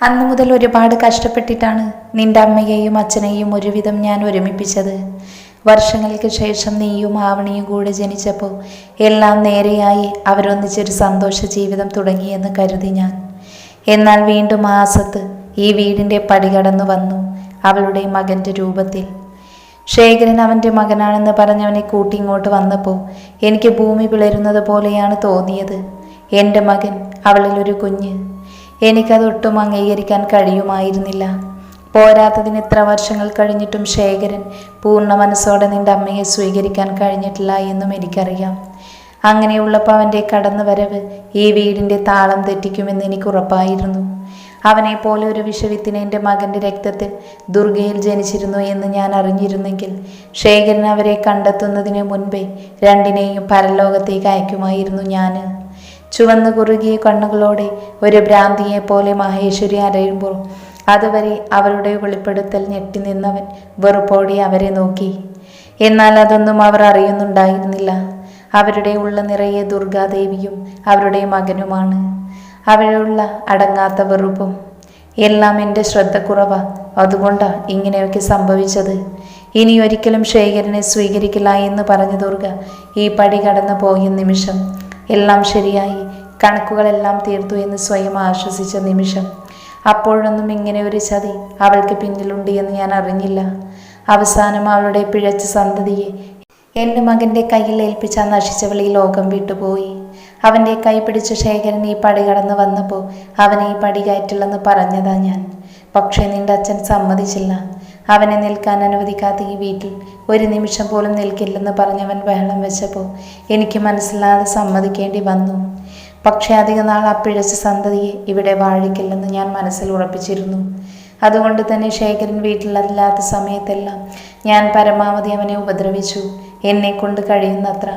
അന്നു മുതൽ ഒരുപാട് കഷ്ടപ്പെട്ടിട്ടാണ് നിന്റെ അമ്മയെയും അച്ഛനെയും ഒരുവിധം ഞാൻ ഒരുമിപ്പിച്ചത്. വർഷങ്ങൾക്ക് ശേഷം നീയും ആവണിയും കൂടെ ജനിച്ചപ്പോൾ എല്ലാം നേരെയായി അവരൊന്നിച്ചൊരു സന്തോഷ ജീവിതം തുടങ്ങിയെന്ന് കരുതി ഞാൻ. എന്നാൽ വീണ്ടും ആസത്ത് ഈ വീടിന്റെ പടി കടന്നു വന്നു അവളുടെ മകന്റെ രൂപത്തിൽ. ശേഖരൻ അവന്റെ മകനാണെന്ന് പറഞ്ഞവനെ കൂട്ടി ഇങ്ങോട്ട് വന്നപ്പോൾ എനിക്ക് ഭൂമി പിളരുന്നത് പോലെയാണ് തോന്നിയത്. എന്റെ മകൻ അവളിലൊരു കുഞ്ഞ്. എനിക്കതൊട്ടും അംഗീകരിക്കാൻ കഴിയുമായിരുന്നില്ല. പോരാത്തതിന് ഇത്ര വർഷങ്ങൾ കഴിഞ്ഞിട്ടും ശേഖരൻ പൂർണ മനസ്സോടെ നിന്റെ അമ്മയെ സ്വീകരിക്കാൻ കഴിഞ്ഞിട്ടില്ല എന്നും എനിക്കറിയാം. അങ്ങനെയുള്ളപ്പോൾ അവന്റെ കടന്നുവരവ് ഈ വീടിന്റെ താളം തെറ്റിക്കുമെന്ന് എനിക്ക് ഉറപ്പായിരുന്നു. അവനെ പോലെ ഒരു വിഷവിത്തിന് എന്റെ മകന്റെ രക്തത്തിൽ ദുർഗയിൽ ജനിച്ചിരുന്നു എന്ന് ഞാൻ അറിഞ്ഞിരുന്നെങ്കിൽ ശേഖരൻ അവരെ കണ്ടെത്തുന്നതിന് മുൻപേ രണ്ടിനെയും പരലോകത്തേക്ക് അയക്കുമായിരുന്നു ഞാൻ ചുവന്നു കുറുകിയ കണ്ണുകളോടെ ഒരു ഭ്രാന്തിയെ പോലെ മഹേശ്വരി അരയുമ്പോൾ അതുവരെ അവരുടെ വെളിപ്പെടുത്തൽ ഞെട്ടി നിന്നവൻ വെറുപ്പോടെ അവരെ നോക്കി. എന്നാൽ അതൊന്നും അവർ അറിയുന്നുണ്ടായിരുന്നില്ല. അവരുടെ ഉള്ള നിറയെ ദുർഗാദേവിയും അവരുടെ മകനുമാണ്. അവരുള്ള അടങ്ങാത്ത വെറുപ്പും എല്ലാം എന്റെ ശ്രദ്ധക്കുറവ. അതുകൊണ്ടാ ഇങ്ങനെയൊക്കെ സംഭവിച്ചത്. ഇനി ഒരിക്കലും ശേഖരനെ സ്വീകരിക്കില്ല എന്ന് പറഞ്ഞു ദുർഗ ഈ പടി കടന്നു പോയ നിമിഷം എല്ലാം ശരിയായി. കണക്കുകളെല്ലാം തീർത്തു എന്ന് സ്വയം ആശ്വസിച്ച നിമിഷം. അപ്പോഴൊന്നും ഇങ്ങനെ ഒരു ചതി അവൾക്ക് പിന്നിലുണ്ട് എന്ന് ഞാൻ അറിഞ്ഞില്ല. അവസാനം അവളുടെ പിഴച്ച സന്തതിയെ എന്റെ മകന്റെ കയ്യിൽ ഏൽപ്പിച്ച നശിച്ചവൾ ഈ ലോകം വിട്ടുപോയി. അവന്റെ കൈ പിടിച്ച ശേഖരൻ ഈ പടി കടന്നു വന്നപ്പോൾ അവനെ ഈ പടി കയറ്റില്ലെന്ന് പറഞ്ഞതാ ഞാൻ. പക്ഷേ നിന്റെ അച്ഛൻ സമ്മതിച്ചില്ല. അവനെ നിൽക്കാൻ അനുവദിക്കാത്ത ഈ വീട്ടിൽ ഒരു നിമിഷം പോലും നിൽക്കില്ലെന്ന് പറഞ്ഞവൻ ബഹളം വെച്ചപ്പോൾ എനിക്ക് മനസ്സിലാതെ സമ്മതിക്കേണ്ടി വന്നു. പക്ഷേ അധിക നാൾ അപ്പിഴച്ച പിഴച്ച സന്തതിയെ ഇവിടെ വാഴിക്കില്ലെന്ന് ഞാൻ മനസ്സിൽ ഉറപ്പിച്ചിരുന്നു. അതുകൊണ്ട് തന്നെ ശേഖരൻ വീട്ടിലല്ലാത്ത സമയത്തെല്ലാം ഞാൻ പരമാവധി അവനെ ഉപദ്രവിച്ചു. എന്നെ കൊണ്ട് കഴിയുന്നത്ര.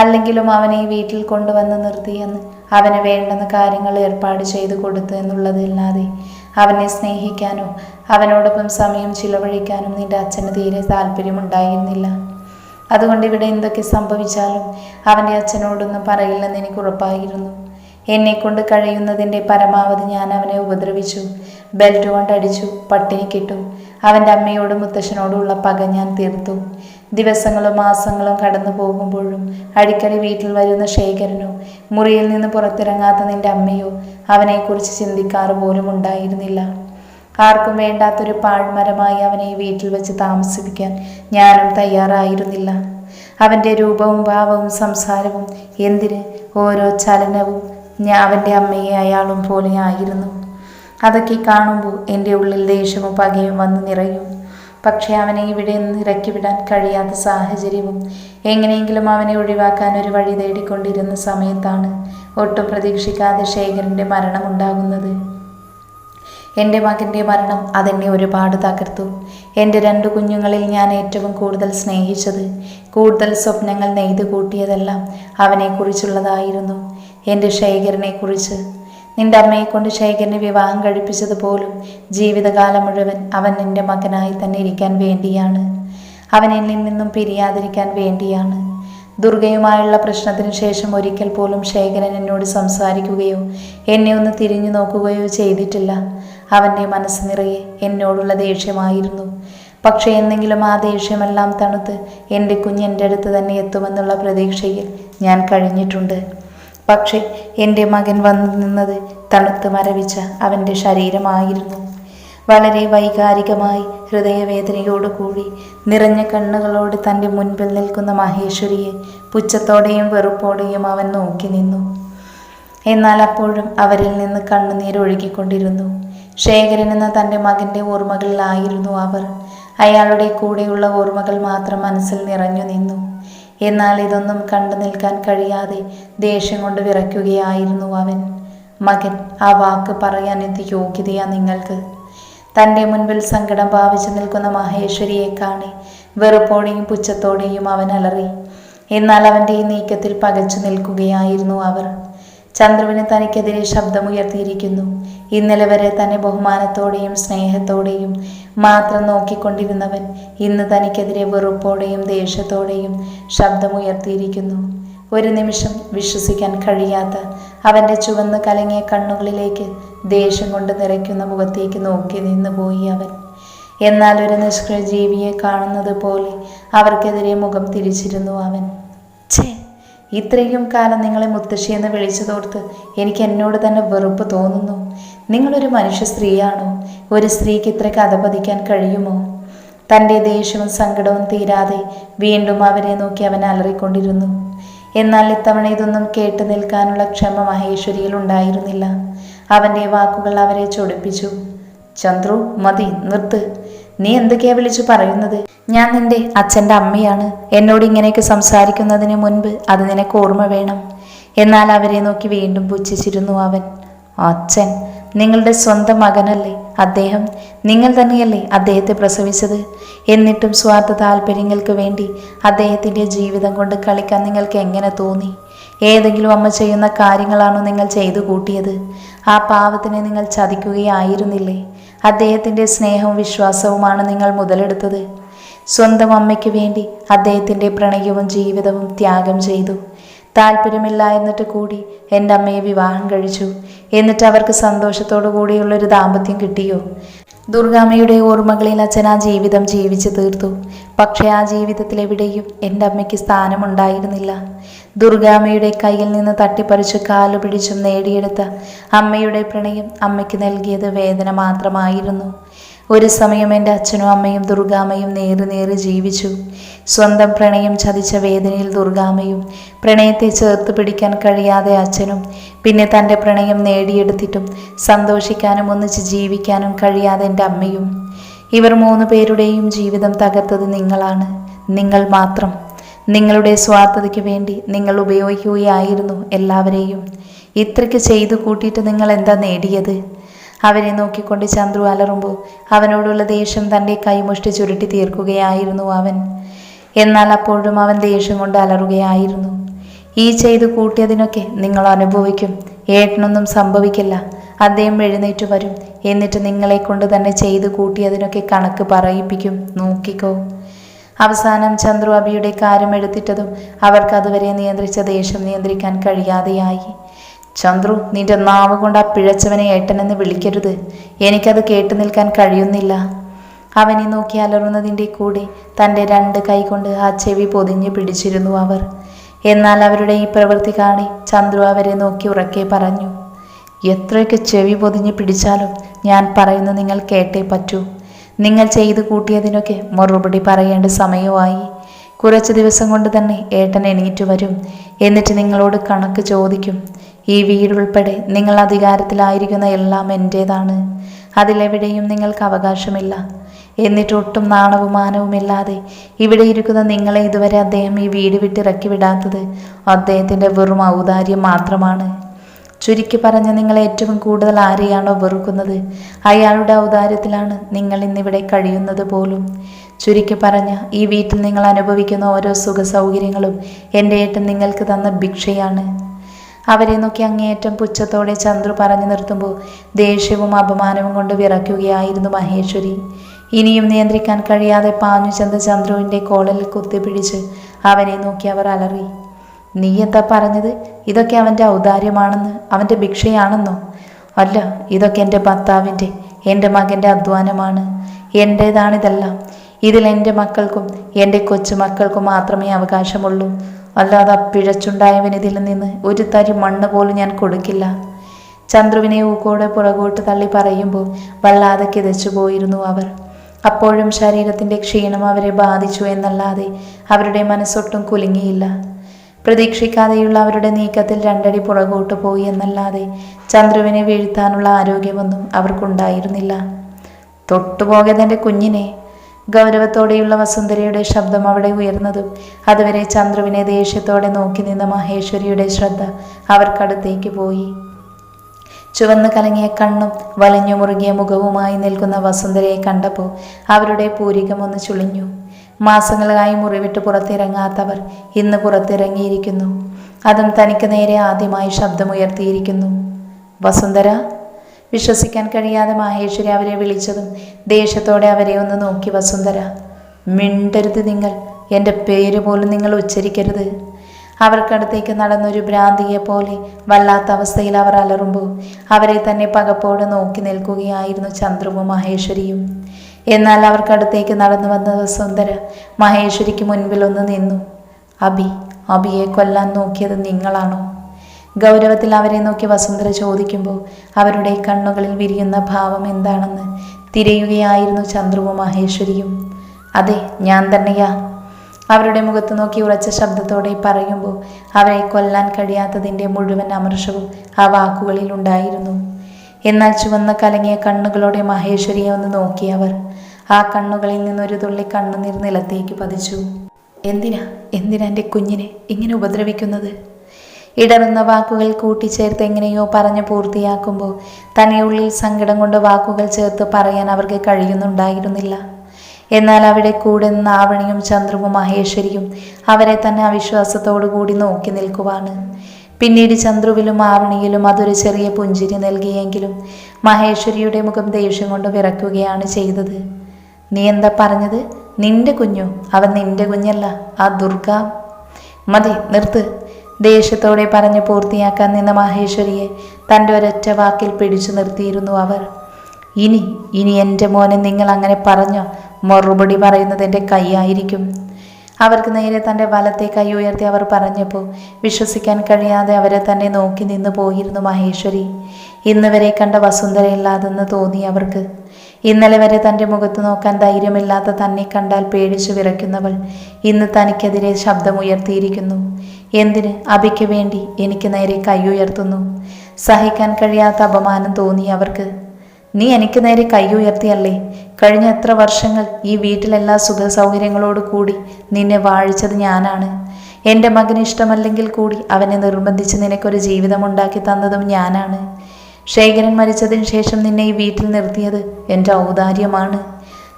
അല്ലെങ്കിലും അവനെ ഈ വീട്ടിൽ കൊണ്ടുവന്ന് നിർത്തിയെന്ന് അവന് വേണ്ടുന്ന കാര്യങ്ങൾ ഏർപ്പാട് ചെയ്തു കൊടുത്തു എന്നുള്ളതല്ലാതെ അവനെ സ്നേഹിക്കാനോ അവനോടൊപ്പം സമയം ചിലവഴിക്കാനും നിന്റെ അച്ഛന് തീരെ താല്പര്യമുണ്ടായിരുന്നില്ല. അതുകൊണ്ട് ഇവിടെ എന്തൊക്കെ സംഭവിച്ചാലും അവന്റെ അച്ഛനോടൊന്നും പറയില്ലെന്ന് എനിക്ക് ഉറപ്പായിരുന്നു. എന്നെ കൊണ്ട് കഴിയുന്നതിന്റെ പരമാവധി ഞാൻ അവനെ ഉപദ്രവിച്ചു ബെൽറ്റ് കൊണ്ട് അടിച്ചു പട്ടിണി കിട്ടു. അവന്റെ അമ്മയോടും മുത്തശ്ശനോടുമുള്ള പക ഞാൻ തീർത്തു. ദിവസങ്ങളും മാസങ്ങളും കടന്നു പോകുമ്പോഴും അടിക്കടി വീട്ടിൽ വരുന്ന ശേഖരനോ മുറിയിൽ നിന്ന് പുറത്തിറങ്ങാത്ത നിന്റെ അമ്മയോ അവനെക്കുറിച്ച് ചിന്തിക്കാറ് പോലും ഉണ്ടായിരുന്നില്ല. ആർക്കും വേണ്ടാത്തൊരു പാഴ്മരമായി അവനെ വീട്ടിൽ വെച്ച് താമസിപ്പിക്കാൻ ഞാനും തയ്യാറായിരുന്നില്ല. അവന്റെ രൂപവും ഭാവവും സംസാരവും എന്തിന് ഓരോ ചലനവും ഞാൻ അവന്റെ അമ്മയെ അയാളും പോലെ ആയിരുന്നു. അതൊക്കെ കാണുമ്പോൾ എന്റെ ഉള്ളിൽ ദേഷ്യവും പകയും വന്ന് നിറയും. പക്ഷേ അവനെ ഇവിടെ നിന്ന് ഇറക്കി വിടാൻ കഴിയാത്ത സാഹചര്യവും എങ്ങനെയെങ്കിലും അവനെ ഒഴിവാക്കാൻ ഒരു വഴി തേടിക്കൊണ്ടിരുന്ന സമയത്താണ് ഒട്ടും പ്രതീക്ഷിക്കാതെ ശേഖരന്റെ മരണമുണ്ടാകുന്നത് എന്റെ മകന്റെ മരണം അതെന്നെ ഒരുപാട് തകർത്തു. എന്റെ രണ്ട് കുഞ്ഞുങ്ങളിൽ ഞാൻ ഏറ്റവും കൂടുതൽ സ്നേഹിച്ചത് കൂടുതൽ സ്വപ്നങ്ങൾ നെയ്തു കൂട്ടിയതെല്ലാം അവനെക്കുറിച്ചുള്ളതായിരുന്നു. എന്റെ ശേഖരനെക്കുറിച്ച് നിന്റെ അമ്മയെ കൊണ്ട് ശേഖരനെ വിവാഹം കഴിപ്പിച്ചതുപോലും ജീവിതകാലം മുഴുവൻ അവൻ നിന്റെ മകനായി തന്നെ ഇരിക്കാൻ വേണ്ടിയാണ്. അവൻ എന്നിൽ നിന്നും പിരിയാതിരിക്കാൻ വേണ്ടിയാണ്. ദുർഗയുമായുള്ള പ്രശ്നത്തിന് ശേഷം ഒരിക്കൽ പോലും ശേഖരൻ എന്നോട് സംസാരിക്കുകയോ എന്നെ ഒന്ന് തിരിഞ്ഞു നോക്കുകയോ ചെയ്തിട്ടില്ല. അവന്റെ മനസ്സ് നിറയെ എന്നോടുള്ള ദേഷ്യമായിരുന്നു. പക്ഷേ എന്തെങ്കിലും ആ ദേഷ്യമെല്ലാം തണുത്ത് എന്റെ കുഞ്ഞ് എന്റെ അടുത്ത് തന്നെ എത്തുമെന്നുള്ള പ്രതീക്ഷയിൽ ഞാൻ കഴിഞ്ഞിട്ടുണ്ട്. പക്ഷേ എന്റെ മകൻ വന്നു നിന്നത് തണുത്ത് മരവിച്ച അവന്റെ ശരീരമായിരുന്നു. വളരെ വൈകാരികമായി ഹൃദയവേദനയോടുകൂടി നിറഞ്ഞ കണ്ണുകളോട് തന്റെ മുൻപിൽ നിൽക്കുന്ന മഹേശ്വരിയെ പുച്ഛത്തോടെയും വെറുപ്പോടെയും അവൻ നോക്കി നിന്നു. എന്നാൽ അപ്പോഴും അവരിൽ നിന്ന് കണ്ണുനീരൊഴുകിക്കൊണ്ടിരുന്നു ശേഖരൻ എന്ന തന്റെ മകന്റെ ഓർമ്മകളിലായിരുന്നു അവർ. അയാളുടെ കൂടെയുള്ള ഓർമ്മകൾ മാത്രം മനസ്സിൽ നിറഞ്ഞു നിന്നു. എന്നാൽ ഇതൊന്നും കണ്ടു നിൽക്കാൻ കഴിയാതെ ദേഷ്യം കൊണ്ട് വിറയ്ക്കുകയായിരുന്നു അവൻ. മകൻ ആ വാക്ക് പറയാൻ എന്ത് യോഗ്യതയാ നിങ്ങൾക്ക്? തന്റെ മുൻപിൽ സങ്കടം ഭാവിച്ചു നിൽക്കുന്ന മഹേശ്വരിയെ കാണി വെറുപ്പോടെയും പുച്ഛത്തോടെയും അവൻ അലറി. എന്നാൽ അവന്റെ ഈ നീക്കത്തിൽ പകച്ചു നിൽക്കുകയായിരുന്നു അവർ. ചന്ദ്രുവിന് തനിക്കെതിരെ ശബ്ദമുയർത്തിയിരിക്കുന്നു. ഇന്നലെ വരെ തന്നെ ബഹുമാനത്തോടെയും സ്നേഹത്തോടെയും മാത്രം നോക്കിക്കൊണ്ടിരുന്നവൻ ഇന്ന് തനിക്കെതിരെ വെറുപ്പോടെയും ദേഷ്യത്തോടെയും ശബ്ദമുയർത്തിയിരിക്കുന്നു. ഒരു നിമിഷം വിശ്വസിക്കാൻ കഴിയാത്ത അവന്റെ ചുവന്ന് കലങ്ങിയ കണ്ണുകളിലേക്ക് ദേഷ്യം കൊണ്ട് നിറയ്ക്കുന്ന മുഖത്തേക്ക് നോക്കി നിന്നുപോയി അവൻ. എന്നാൽ ഒരു നിഷ്ക്രിയജീവിയെ കാണുന്നത് പോലെ അവർക്കെതിരെ മുഖം തിരിച്ചിരുന്നു അവൻ. ഛേ ഇത്രയും കാലം നിങ്ങളെ മുത്തശ്ശിയെന്ന് വിളിച്ചതോർത്ത് എനിക്ക് എന്നോട് തന്നെ വെറുപ്പ് തോന്നുന്നു. നിങ്ങളൊരു മനുഷ്യ സ്ത്രീയാണോ? ഒരു സ്ത്രീക്ക് ഇത്ര കഥ പതിക്കാൻ കഴിയുമോ? തന്റെ ദേഷ്യവും സങ്കടവും തീരാതെ വീണ്ടും അവരെ നോക്കി അവൻ അലറിക്കൊണ്ടിരുന്നു. എന്നാൽ ഇത്തവണ ഇതൊന്നും കേട്ടു നിൽക്കാനുള്ള ക്ഷമ മഹേശ്വരിയിൽ ഉണ്ടായിരുന്നില്ല. അവന്റെ വാക്കുകൾ അവരെ ചൊടിപ്പിച്ചു. ചന്ദ്രു മതി നിർത്ത്. നീ എന്തൊക്കെയാ വിളിച്ചു പറയുന്നത്? ഞാൻ നിന്റെ അച്ഛന്റെ അമ്മയാണ്. എന്നോട് ഇങ്ങനെയൊക്കെ സംസാരിക്കുന്നതിന് മുൻപ് അത് നിനക്ക് ഓർമ്മ വേണം. എന്നാൽ അവരെ നോക്കി വീണ്ടും പുച്ഛിച്ചിരുന്നു അവൻ. അച്ഛൻ നിങ്ങളുടെ സ്വന്തം മകനല്ലേ അദ്ദേഹം? നിങ്ങൾ തന്നെയല്ലേ അദ്ദേഹത്തെ പ്രസവിച്ചത്? എന്നിട്ടും സ്വാർത്ഥ താല്പര്യങ്ങൾക്ക് വേണ്ടി അദ്ദേഹത്തിന്റെ ജീവിതം കൊണ്ട് കളിക്കാൻ നിങ്ങൾക്ക് എങ്ങനെ തോന്നി? ഏതെങ്കിലും അമ്മ ചെയ്യുന്ന കാര്യങ്ങളാണോ നിങ്ങൾ ചെയ്തു കൂട്ടിയത്? ആ പാവത്തിനെ നിങ്ങൾ ചതിക്കുകയായിരുന്നില്ലേ? അദ്ദേഹത്തിന്റെ സ്നേഹവും വിശ്വാസവുമാണ് നിങ്ങൾ മുതലെടുത്തത്. സ്വന്തം അമ്മയ്ക്ക് വേണ്ടി അദ്ദേഹത്തിന്റെ പ്രണയവും ജീവിതവും ത്യാഗം ചെയ്തു. താല്പര്യമില്ല എന്നിട്ട് കൂടി എന്റെ അമ്മയെ വിവാഹം കഴിച്ചു. എന്നിട്ട് അവർക്ക് സന്തോഷത്തോടു കൂടിയുള്ളൊരു ദാമ്പത്യം കിട്ടിയോ? ദുർഗാമ്മയുടെ ഓർമ്മകളിൽ അച്ഛൻ ആ ജീവിതം ജീവിച്ചു തീർത്തു. പക്ഷേ ആ ജീവിതത്തിൽ എവിടെയും എന്റെ അമ്മയ്ക്ക് സ്ഥാനമുണ്ടായിരുന്നില്ല. ദുർഗാമ്മയുടെ കയ്യിൽ നിന്ന് തട്ടിപ്പറിച്ച് കാലു പിടിച്ചും നേടിയെടുത്ത അമ്മയുടെ പ്രണയം അമ്മയ്ക്ക് നൽകിയത് വേദന മാത്രമായിരുന്നു. ഒരു സമയം എന്റെ അച്ഛനും അമ്മയും ദുർഗാമ്മയും നേറി നേറി ജീവിച്ചു. സ്വന്തം പ്രണയം ചതിച്ച വേദനയിൽ ദുർഗാമ്മയും പ്രണയത്തെ ചേർത്ത് പിടിക്കാൻ കഴിയാതെ അച്ഛനും പിന്നെ തന്റെ പ്രണയം നേടിയെടുത്തിട്ടും സന്തോഷിക്കാനും ഒന്നിച്ച് ജീവിക്കാനും കഴിയാതെ എന്റെ അമ്മയും. ഇവർ മൂന്ന് പേരുടെയും ജീവിതം തകർത്തത് നിങ്ങളാണ്. നിങ്ങൾ മാത്രം. നിങ്ങളുടെ സ്വാർത്ഥതയ്ക്ക് വേണ്ടി നിങ്ങൾ ഉപയോഗിക്കുകയായിരുന്നു എല്ലാവരെയും. ഇത്രയ്ക്ക് ചെയ്തു കൂട്ടിയിട്ട് നിങ്ങൾ എന്താ നേടിയത്? അവരെ നോക്കിക്കൊണ്ട് ചന്ദ്രു അലറുമ്പോൾ അവനോടുള്ള ദേഷ്യം തന്റെ കൈമുഷ്ടി ചുരുട്ടി തീർക്കുകയായിരുന്നു അവൻ. എന്നാൽ അപ്പോഴും അവൻ ദേഷ്യം കൊണ്ട് അലറുകയായിരുന്നു. ഈ ചെയ്തു കൂട്ടിയതിനൊക്കെ നിങ്ങൾ അനുഭവിക്കും. ഏട്ടനൊന്നും സംഭവിക്കില്ല. അദ്ദേഹം എഴുന്നേറ്റ് വരും. എന്നിട്ട് നിങ്ങളെ കൊണ്ട് തന്നെ ചെയ്തു കൂട്ടിയതിനൊക്കെ കണക്ക് പറയിപ്പിക്കും. നോക്കിക്കോ. അവസാനം ചന്ദ്രു അബിയുടെ കാര്യം എടുത്തിട്ടതും അവർക്ക് അതുവരെ നിയന്ത്രിച്ച ദേഷ്യം നിയന്ത്രിക്കാൻ കഴിയാതെയായി. ചന്ദ്രു നിന്റെ നാവ് കൊണ്ട് ആ പിഴച്ചവനെ ഏട്ടനെന്ന് വിളിക്കരുത്. എനിക്കത് കേട്ടു നിൽക്കാൻ കഴിയുന്നില്ല. അവനെ നോക്കി അലറുന്നതിന്റെ കൂടെ തന്റെ രണ്ട് കൈകൊണ്ട് ആ ചെവി പൊതിഞ്ഞു പിടിച്ചിരുന്നു അവർ. എന്നാൽ അവരുടെ ഈ പ്രവൃത്തി കാണി ചന്ദ്രു അവരെ നോക്കി ഉറക്കെ പറഞ്ഞു എത്രയൊക്കെ ചെവി പൊതിഞ്ഞ് പിടിച്ചാലും ഞാൻ പറയുന്നത് നിങ്ങൾ കേട്ടേ പറ്റൂ. നിങ്ങൾ ചെയ്തു കൂട്ടിയതിനൊക്കെ മറുപടി പറയേണ്ട സമയമായി. കുറച്ച് ദിവസം കൊണ്ട് തന്നെ ഏട്ടൻ എണീറ്റ് വരും. എന്നിട്ട് നിങ്ങളോട് കണക്ക് ചോദിക്കും. ഈ വീടുൾപ്പെടെ നിങ്ങൾ അധികാരത്തിലായിരിക്കുന്ന എല്ലാം എന്റേതാണ് അതിലെവിടെയും നിങ്ങൾക്ക് അവകാശമില്ല. എന്നിട്ട് ഒട്ടും നാണവുമാനവുമില്ലാതെ ഇവിടെ ഇരിക്കുന്ന നിങ്ങളെ ഇതുവരെ അദ്ദേഹം ഈ വീട് വിട്ടിറക്കി വിടാത്തത് അദ്ദേഹത്തിന്റെ വെറും ഔദാര്യം മാത്രമാണ്. ചുരുക്കി പറഞ്ഞ നിങ്ങൾ ഏറ്റവും കൂടുതൽ ആരെയാണോ വെറുക്കുന്നത്? അയാളുടെ ഔദാര്യത്തിലാണ് നിങ്ങൾ ഇന്നിവിടെ കഴിയുന്നത് പോലും. ചുരുക്കി പറഞ്ഞ ഈ വീട്ടിൽ നിങ്ങൾ അനുഭവിക്കുന്ന ഓരോ സുഖ സൗകര്യങ്ങളും എന്റെ ഏട്ടൻ നിങ്ങൾക്ക് തന്ന ഭിക്ഷയാണ്. അവരെ നോക്കി അങ്ങേയറ്റം പുച്ഛത്തോടെ ചന്ദ്രു പറഞ്ഞു നിർത്തുമ്പോൾ ദേഷ്യവും അപമാനവും കൊണ്ട് വിറയ്ക്കുകയായിരുന്നു മഹേശ്വരി. ഇനിയും നിയന്ത്രിക്കാൻ കഴിയാതെ പാഞ്ഞു ചെന്ന് ചന്ദ്രുവിന്റെ കോളിൽ കുത്തിപ്പിടിച്ച് അവനെ നോക്കി അവർ അലറി. നീ എന്താ പറഞ്ഞത്? ഇതൊക്കെ അവന്റെ ഔദാര്യമാണെന്ന് അവന്റെ ഭിക്ഷയാണെന്നോ? അല്ല ഇതൊക്കെ എന്റെ ഭർത്താവിന്റെ എന്റെ മകന്റെ അധ്വാനമാണ്. എന്റേതാണിതെല്ലാം. ഇതിൽ എന്റെ മക്കൾക്കും എന്റെ കൊച്ചുമക്കൾക്കും മാത്രമേ അവകാശമുള്ളൂ. അല്ലാതെ പിഴച്ചുണ്ടായവൻ ഇതിൽ നിന്ന് ഒരു തരി മണ്ണ് പോലും ഞാൻ കൊടുക്കില്ല. ചന്ദ്രുവിനെ ഊക്കോടെ പുറകോട്ട് തള്ളി പറയുമ്പോൾ വല്ലാതെ കിതച്ചു പോയിരുന്നു അവർ. അപ്പോഴും ശരീരത്തിന്റെ ക്ഷീണം അവരെ ബാധിച്ചു എന്നല്ലാതെ അവരുടെ മനസ്സൊട്ടും കുലുങ്ങിയില്ല. പ്രതീക്ഷിക്കാതെയുള്ള അവരുടെ നീക്കത്തിൽ രണ്ടടി പുറകോട്ട് പോയി എന്നല്ലാതെ ചന്ദ്രുവിനെ വീഴ്ത്താനുള്ള ആരോഗ്യമൊന്നും അവർക്കുണ്ടായിരുന്നില്ല. തൊട്ടുപോകതെന്റെ കുഞ്ഞിനെ ഗൗരവത്തോടെയുള്ള വസുന്ധരയുടെ ശബ്ദം അവിടെ ഉയർന്നതും. അതുവരെ ചന്ദ്രുവിനെ ദേഷ്യത്തോടെ നോക്കി നിന്ന മഹേശ്വരിയുടെ ശ്രദ്ധ അവർക്കടുത്തേക്ക് പോയി. ചുവന്ന് കലങ്ങിയ കണ്ണും വലഞ്ഞു മുറുകിയ മുഖവുമായി നിൽക്കുന്ന വസുന്ധരയെ കണ്ടപ്പോൾ അവരുടെ പൂരികം ഒന്ന് ചുളിഞ്ഞു. മാസങ്ങളായി മുറിവിട്ട് പുറത്തിറങ്ങാത്തവർ ഇന്ന് പുറത്തിറങ്ങിയിരിക്കുന്നു. അതും തനിക്ക് നേരെ ആദ്യമായി ശബ്ദമുയർത്തിയിരിക്കുന്നു. വസുന്ധര? വിശ്വസിക്കാൻ കഴിയാതെ മഹേശ്വരി അവരെ വിളിച്ചതും ദേഷ്യത്തോടെ അവരെ ഒന്ന് നോക്കി വസുന്ധര. മിണ്ടരുത് നിങ്ങൾ എന്റെ പേര് പോലും നിങ്ങൾ ഉച്ചരിക്കരുത്. അവർക്കടുത്തേക്ക് നടന്നൊരു ഭ്രാന്തിയെ പോലെ വല്ലാത്ത അവസ്ഥയിൽ അവർ അലറുമ്പോൾ അവരെ തന്നെ പകപ്പോടെ നോക്കി നിൽക്കുകയായിരുന്നു ചന്ദ്രുവും മഹേശ്വരിയും. എന്നാൽ അവർക്കടുത്തേക്ക് നടന്നു വന്ന സുന്ദര മഹേശ്വരിക്ക് മുൻപിൽ ഒന്ന് നിന്നു. അബി അബിയെ കൊല്ലാൻ നോക്കിയത് നിങ്ങളാണോ? ഗൗരവത്തിൽ അവരെ നോക്കി വസുന്ധര ചോദിക്കുമ്പോൾ അവരുടെ കണ്ണുകളിൽ വിരിയുന്ന ഭാവം എന്താണെന്ന് തിരയുകയായിരുന്നു ചന്ദ്രുവും മഹേശ്വരിയും. അതെ ഞാൻ തന്നെയാ. അവരുടെ മുഖത്ത് നോക്കി ഉറച്ച ശബ്ദത്തോടെ പറയുമ്പോൾ അവരെ കൊല്ലാൻ കഴിയാത്തതിന്റെ മുഴുവൻ അമർഷവും ആ വാക്കുകളിൽ ഉണ്ടായിരുന്നു. എന്നാൽ ചുവന്ന കലങ്ങിയ കണ്ണുകളോടെ മഹേശ്വരിയെ ഒന്ന് നോക്കി അവർ ആ കണ്ണുകളിൽ നിന്നൊരു തുള്ളി കണ്ണുനീർ നിലത്തേക്ക് പതിച്ചു. എന്തിനാ? എന്തിനാ എന്റെ കുഞ്ഞിനെ ഇങ്ങനെ ഉപദ്രവിക്കുന്നത്? ഇടറുന്ന വാക്കുകൾ കൂട്ടിച്ചേർത്ത് എങ്ങനെയോ പറഞ്ഞു പൂർത്തിയാക്കുമ്പോൾ തന്നെ ഉള്ളിൽ സങ്കടം കൊണ്ട് വാക്കുകൾ ചേർത്ത് പറയാൻ അവർക്ക് കഴിയുന്നുണ്ടായിരുന്നില്ല. എന്നാൽ അവിടെ കൂടെ നിന്ന് ആവണിയും ചന്ദ്രുവും മഹേശ്വരിയും അവരെ തന്നെ അവിശ്വാസത്തോടു കൂടി നോക്കി നിൽക്കുവാണ്. പിന്നീട് ചന്ദ്രുവിലും ആവണിയിലും അതൊരു ചെറിയ പുഞ്ചിരി നൽകിയെങ്കിലും മഹേശ്വരിയുടെ മുഖം ദേഷ്യം കൊണ്ട് വിറക്കുകയാണ് ചെയ്തത്. നീ എന്താ പറഞ്ഞത്? നിന്റെ കുഞ്ഞു. അവൻ നിന്റെ കുഞ്ഞല്ല. ആ ദുർഗ. മതി നിർത്ത്. ദേഷ്യത്തോടെ പറഞ്ഞു പൂർത്തിയാക്കാൻ നിന്ന മഹേശ്വരിയെ തന്റെ ഒരൊറ്റ വാക്കിൽ പിടിച്ചു നിർത്തിയിരുന്നു അവർ. ഇനി ഇനി എന്റെ മോനെ നിങ്ങൾ അങ്ങനെ പറഞ്ഞോ? മറുപടി പറയുന്നത് എന്റെ കൈയായിരിക്കും. അവർക്ക് നേരെ തന്റെ വലത്തെ കൈ ഉയർത്തി അവർ പറഞ്ഞപ്പോൾ വിശ്വസിക്കാൻ കഴിയാതെ അവരെ തന്നെ നോക്കി നിന്ന് പോയിരുന്നു മഹേശ്വരി. ഇന്ന് വരെ കണ്ട വസുന്ധരയില്ലാതെന്ന് തോന്നി അവർക്ക്. ഇന്നലെ വരെ തന്റെ മുഖത്ത് നോക്കാൻ ധൈര്യമില്ലാത്ത തന്നെ കണ്ടാൽ പേടിച്ചു വിറയ്ക്കുന്നവൾ. ഇന്ന് തനിക്കെതിരെ ശബ്ദമുയർത്തിയിരിക്കുന്നു. എന്തിന്? അബിക്ക് വേണ്ടി എനിക്ക് നേരെ കൈയുയർത്തുന്നു സഹിക്കാൻ കഴിയാത്ത അപമാനം തോന്നി അവർക്ക്. നീ എനിക്ക് നേരെ കൈ ഉയർത്തിയല്ലേ? കഴിഞ്ഞ എത്ര വർഷങ്ങൾ ഈ വീട്ടിലെല്ലാ സുഖ സൗകര്യങ്ങളോട് കൂടി നിന്നെ വാഴിച്ചത് ഞാനാണ്. എന്റെ മകന് ഇഷ്ടമല്ലെങ്കിൽ കൂടി അവനെ നിർബന്ധിച്ച് നിനക്കൊരു ജീവിതമുണ്ടാക്കി തന്നതും ഞാനാണ്. ശേഖരൻ മരിച്ചതിന് ശേഷം നിന്നെ ഈ വീട്ടിൽ നിർത്തിയത് എന്റെ ഔദാര്യമാണ്.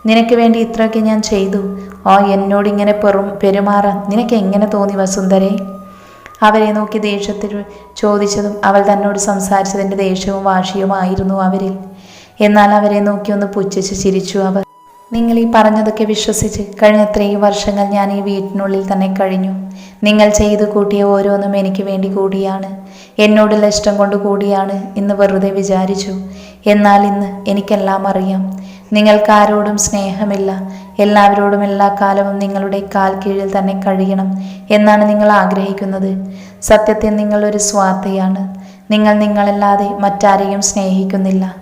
നിനക്ക് വേണ്ടി ഇത്രയൊക്കെ ഞാൻ ചെയ്തു. ആ എന്നോട് ഇങ്ങനെ പെറും പെരുമാറാൻ നിനക്ക് എങ്ങനെ തോന്നി വസുന്ധരെ? അവരെ നോക്കി ദേഷ്യത്തിൽ ചോദിച്ചതും അവൾ തന്നോട് സംസാരിച്ചതിന്റെ ദേഷ്യവും വാശിയുമായിരുന്നു അവരിൽ. എന്നാൽ അവരെ നോക്കി ഒന്ന് പുച്ഛിച്ച് ചിരിച്ചു അവർ. നിങ്ങൾ ഈ പറഞ്ഞതൊക്കെ വിശ്വസിച്ച് കഴിഞ്ഞ ഇത്രയും വർഷങ്ങൾ ഞാൻ ഈ വീട്ടിനുള്ളിൽ തന്നെ കഴിഞ്ഞു. നിങ്ങൾ ചെയ്തു കൂട്ടിയ ഓരോന്നും എനിക്ക് വേണ്ടി കൂടിയാണ്. എന്നോടുള്ള ഇഷ്ടം കൊണ്ട് കൂടിയാണ് ഇന്ന് വെറുതെ വിചാരിച്ചു. എന്നാൽ ഇന്ന് എനിക്കെല്ലാം അറിയാം. നിങ്ങൾക്കാരോടും സ്നേഹമില്ല. എല്ലാവരോടും എല്ലാ കാലവും നിങ്ങളുടെ കാൽ കീഴിൽ തന്നെ കഴിയണം എന്നാണ് നിങ്ങൾ ആഗ്രഹിക്കുന്നത്. സത്യത്തിൽ നിങ്ങളൊരു സ്വാർത്ഥയാണ്. നിങ്ങൾ നിങ്ങളല്ലാതെ മറ്റാരെയും സ്നേഹിക്കുന്നില്ല.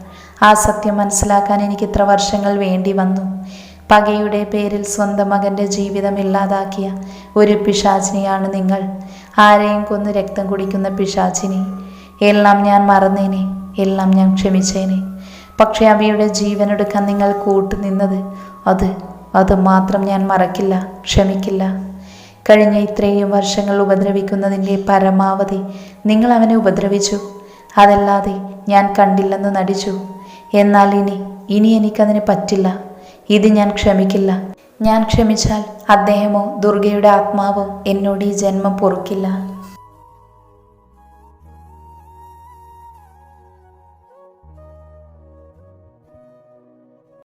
ആ സത്യം മനസ്സിലാക്കാൻ എനിക്ക് ഇത്ര വർഷങ്ങൾ വേണ്ടി വന്നു. പകയുടെ പേരിൽ സ്വന്തം മകന്റെ ജീവിതം ഇല്ലാതാക്കിയ ഒരു പിശാചിനിയാണ് നിങ്ങൾ. ആരെയും കൊന്ന് രക്തം കുടിക്കുന്ന പിശാചിനെ. എല്ലാം ഞാൻ മറന്നേനെ എല്ലാം ഞാൻ ക്ഷമിച്ചേനെ. പക്ഷേ അവയുടെ ജീവനെടുക്കാൻ നിങ്ങൾ കൂട്ടുനിന്നത് അത് അത് മാത്രം ഞാൻ മറക്കില്ല ക്ഷമിക്കില്ല. കഴിഞ്ഞ ഇത്രയും വർഷങ്ങൾ ഉപദ്രവിക്കുന്നതിന്റെ പരമാവധി നിങ്ങൾ അവനെ ഉപദ്രവിച്ചു. അതല്ലാതെ ഞാൻ കണ്ടില്ലെന്ന് നടിച്ചു. എന്നാൽ ഇനി ഇനി എനിക്കതിന് പറ്റില്ല. ഇത് ഞാൻ ക്ഷമിക്കില്ല. ഞാൻ ക്ഷമിച്ചാൽ അദ്ദേഹമോ ദുർഗയുടെ ആത്മാവോ എന്നോട് ഈ ജന്മം പൊറുക്കില്ല.